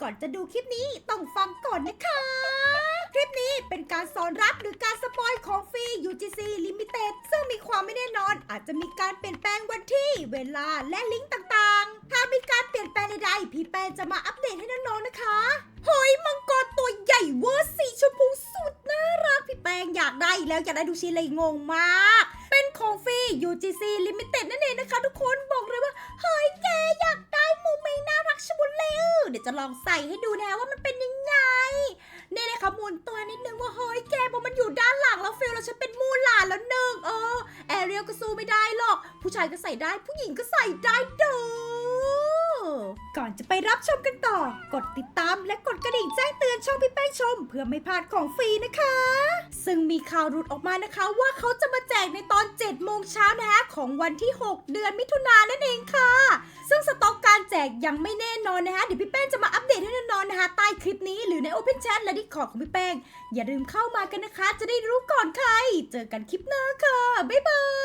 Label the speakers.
Speaker 1: ก่อนจะดูคลิปนี้ต้องฟังก่อนนะคะ คลิปนี้เป็นการสอนรับหรือการสปอยของฟรี UGC Limited ซึ่งมีความไม่แน่นอนอาจจะมีการเปลี่ยนแปลงวันที่ เวลาและลิงก์ต่างๆ ถ้ามีการเปลี่ยนแปลงใดๆพี่แป้งจะมาอัปเดตให้น้องๆนะคะเฮ้ยมังกรตัวใหญ่เวอร์สีชมพูสุดน่ารักพี่แปงอยากได้แล้วอยากได้ดูชีเลยงงมาก เป็นของฟรี UGC Limited นั่นเองนะคะ ทุกคนบอกเลย เดี๋ยวจะลองใส่ให้ดูนะว่ามันเป็นยังไง นี่เลยค่ะหมุนตัวนิดนึงว่าเฮ้ยแกพอมันอยู่ด้านหลังแล้วฟิลแล้วฉันเป็นมูหลานแล้วหนึ่งเออแอเรียลก็สู้ไม่ได้หรอก ผู้ชายก็ใส่ได้ผู้หญิงก็ใส่ได้เด้อก่อนจะไปรับชมกันต่อ กดติดตามและกดกระดิ่งแจ้งเตือนช่องพี่แป้งชม เพื่อไม่พลาดของฟรีนะคะ ซึ่งมีข่าวหลุดออกมานะคะว่าเขาจะมาแจกในตอน7โมงเช้านะคะของวันที่ 6 เดือนมิถุนายนนั่นเองค่ะ กการแจกยังไม่แน่นอนนะคะเดี๋ยวพี่แป้งจะมาอัปเดตให้แน่นอนนะคะใต้คลิปนี้หรือใน Open Chat และดิคอร์ของพี่แป้ง อย่าลืมเข้ามากันนะคะ จะได้รู้ก่อนใคร เจอกันคลิปหน้าค่ะ บ๊ายบาย